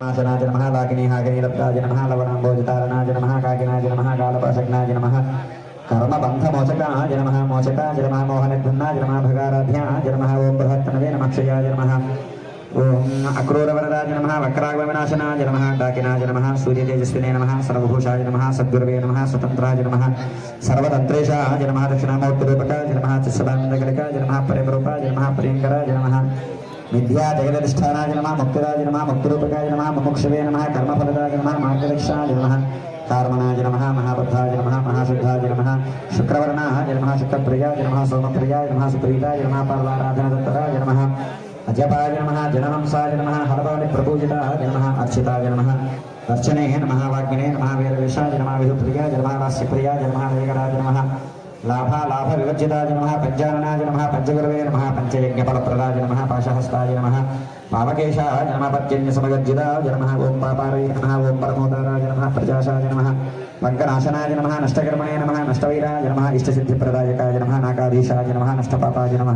నాశనాయ నమః లాకినీ హాకినీ లబ్ధాయ నమః లవణాంబోజతారణాయ నమః కాకినాయ నమః కాలపాశగ్నాయ నమః కర్మబంధమోచకాయ నమః మోచకాయ నమః మోహనద్భన్నాయ నమః భగారాధ్యాయ నమః ఓం బృహత్తనవే నమః క్షయాయ నమః ఓం అక్రూరవరదాయ నమః వక్రాగ్వవినాశనాయ నమః డాకినాయ నమః సూర్యతేజస్వినే నమః సర్వభూషాయ నమః సద్గురవే నమః స్వతంత్రాయ నమః సర్వతంత్రేశాయ నమః దక్షిణామూర్తిరూపకాయ నమః చిత్సదానందగలికాయ నమః పరిమరూపాయ నమః ప్రియంకరాయ నమః విద్యా జగదధిష్టానాయ నమ ముక్తిరాజ నమ ముక్తిరూపకాయ నమ ముముక్షవే నమ కర్మఫలదాయ నమ మార్గదక్షాయ నమ కార్మణాయ నమ మహాబద్ధాయ నమ మహాశుద్ధాయ నమ శుక్రవర్ణాయ నమ శుక్రప్రియాయ నమ సోమప్రియాయ నమ సుప్రీతాయ నమ పార్వారాధనదత్తరాయ నమ అజపాయ నమ జనహంసాయ నమ హరపాలి ప్రభూజితాయ నమ అర్చితాయ నమ అర్చనే నమ వాగ్నే నమ వీరవేషాయ నమ విధుప్రియాయ నమ వాస్యప్రియాయ నమ వేగరాజ నమ లాభా లాభ వివర్జితాయ నమ పంచాననాయ నమ పంచగురవే నమ పంచయజ్ఞఫలప్రదాయ నమ పాశహస్తాయ నమ పావకేశాయ నమ పర్జన్య సమగర్జితాయ నమ ఓం పాపారయ నమ ఓం పరమోదారాయ నమ ప్రజాశాయ నమ పంకనాశనాయ నమ నష్టకర్మణే నమ నష్టవైరాయ నమ ఇష్టసిద్ధిప్రదాయకాయ నమ నాకాధీశాయ నమ నష్టపాపాయ నమ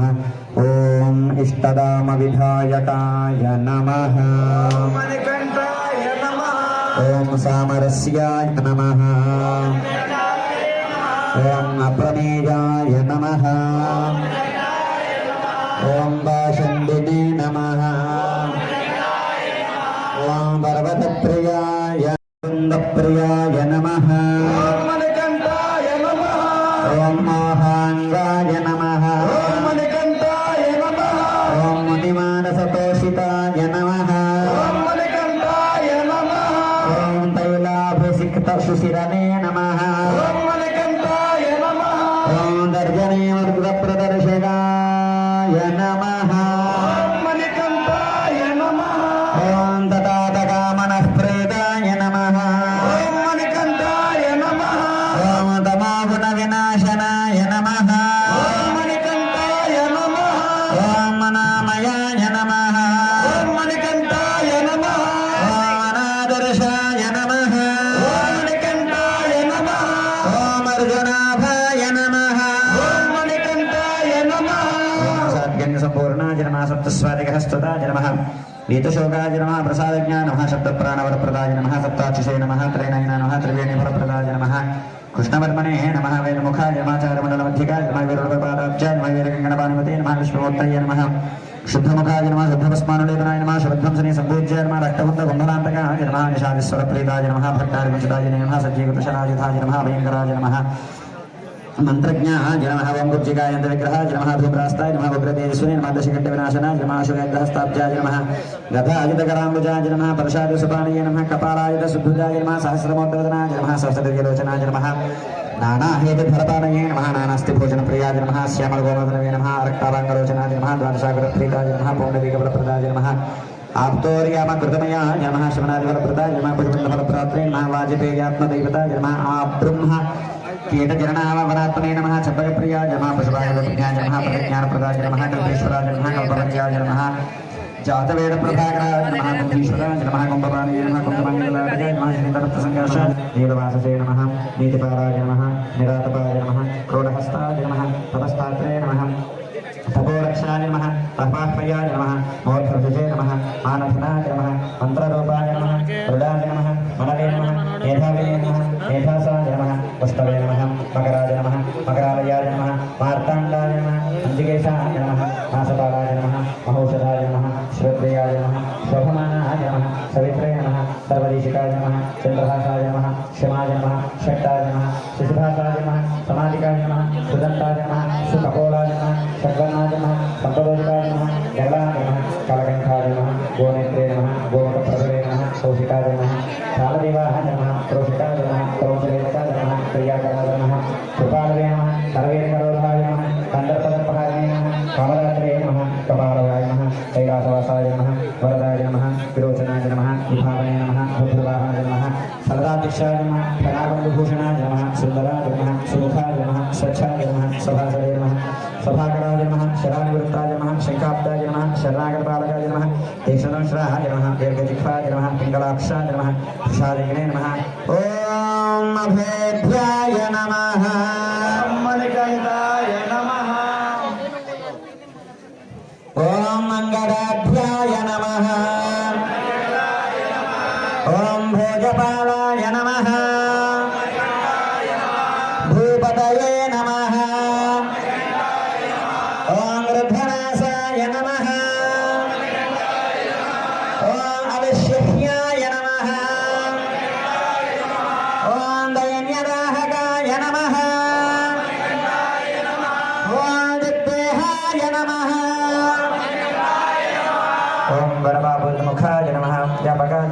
ఓం ఇష్టదామ విధాయకాయ నమః. ఓం సామరస్యాయ నమ. ఓం అప్రమేయాయ నమ ఓం భాషండినే నమ ఓం పర్వతప్రియాయ వృందప్రియాయ నమ ఓం మోహాంగాయ నమ ఓం మునిమానసతోషితాయ నమ ఓం తైలాభిషిక్త సుశిరనే నమ ప్రదర్శనాయ నమ సాధ్యన్య సంపూర్ణాయ నమ సప్తస్వాదికహస్తుతాయ నమ వీతశోకాయ నమ ప్రసాదజ్ఞా నమ శబ్దప్రాణవరప్రదాయ నమ సప్తాక్షిషే నమ త్రైనయన నమ త్రివేణి ఫలప్రదాయ నమ కృష్ణవర్మణే నమ వేదముఖాయ నమాచారమండలమధ్యకాయ నమ వీరుడపాదాబ్జాయ నమ వీరగంగణపానిమతే నమ విష్ణుమూర్తయ నమ శుద్ధముఖాయ నమ శుద్ధభస్మానులేపనాయ నమ శుద్ధంసని సంపూజ్యాయ నమ రక్తబుద్ధ కుంభలాంతకాయ నమ నిషాదిస్వర ప్రీతాయ నమ భక్తారి ముంచితాయ విగ్రహ సజ్జీకృతశరాజితాయ నమ భయంకరాయ నమ నమ ఓం గుర్జిగాయంత విగ్రహాయ నమ ధూమ్రాస్తాయ నమ ఉగ్రతేజస్విని నమ దశకంఠ వినాశనాయ నమ శుగగ్రహస్తాబ్జాయ నమ గదాయుధకరాంబుజాయ పరశాది సుపానయ నమ కపాలాయుధ శుద్ధుజాయ నమ సహస్రమోద్రదనాయ నమ సహస్రదివ్యలోచనాయ నమ నానాహేతు భరతానయే నమ నానాస్తి భోజన ప్రియాయ నమ శ్యామల గోమధనవే నమ రక్తాభంగలోచనాయ నమ ద్వాదశాగర ప్రీతాయ నమ పౌండరీకఫలప్రదాయ నమ ఆప్తోర్యామ కృతమయాయ నమ శమనాదిఫలప్రదాయ నమ భుజబిందఫలప్రాత్రే నమ వాజపేయాత్మదైవతాయ నమ ఆ బ్రహ్మ కీటజననామవరాత్మనే నమ చంపకప్రియాయ నమ పశుభాగవజ్ఞాయ నమ ప్రజ్ఞానప్రదాయ నమ కల్పేశ్వరాయ నమ కల్పవల్యాయ నమ జాతవేద ప్రభాకరాయ నమ కుంభీశ్వరాయ నమ కుంభపాణయ నమ కుంభమంగళాయ నమ శ్రీధరత్సంకర్ష నీలవాససే నమ నీతిపారాయ నమ నిరాతపాయ నమ క్రోడహస్తాయ నమ తపస్తాత్రే నమ తపోరక్షాయ నమ తపాహ్మయాయ నమ మోక్షజే నమ మానధనాయ నమ మంత్రరూపాయ నమ దృఢాయ నమ మనవే నమ మేధావే నమ మేధాసాయ నమ పుష్పవే అంజికేశాయ నమ నాసపాలాయ నమ మహౌషధాయ నమ శ్రోత్రియాయ నమ శోభమానాయ నమ సవిత్రే నమ సర్వదేశికాయ నమ చంద్రహాసాయ నమ క్షమాయ నమ షట్టాయ నమ శిశుభాసాయ నమ సమాధికాయ నమ సుదంతాయ నమ సుకపోలాయ నమ షడ్వర్ణాయ నమ సంపదోదికాయ నమ గరళాయ నమ కలకంఠాయ నమ గోనేత్రే నమ గోమకప్రభవే నమ కౌశికాయ నమ కాలదేవాయ నమ క్రోషికాయ విరోచనాయ నమ విభావనే నమ భూభృవాహాయ నమ ఫలదాధ్యక్షాయ నమ ఫలాబంధుభూషణాయ నమ సుందరాయ నమ సుముఖాయ నమ స్వచ్ఛాయ నమ సభాసరే నమ సభాకరాయ నమ శరానివృత్తాయ నమ శంఖాబ్దాయ నమ శరణాగరపాలకాయ నమ తీక్షణశ్రాయ నమ దీర్ఘజిహ్వాయ నమ పింగళాక్షాయ నమ తుషాలింగనే నమ ఓం అభేభ్యాయ నమః మణికంఠాయ నమః ఓం భోజపాలాయ నమ. ఓం భోజపాలాయ నమః భూపతయే నమః. ఓం వృద్ధనాశాయ నమః. ఓం అవిశ్వహ్యాయ నమః. ఓం దైన్యదాహకాయ నమః. ఓం దిగ్దేహాయ నమః. ఓం వరబాబుల్ముఖాయ నమః. వ్యాపకాయ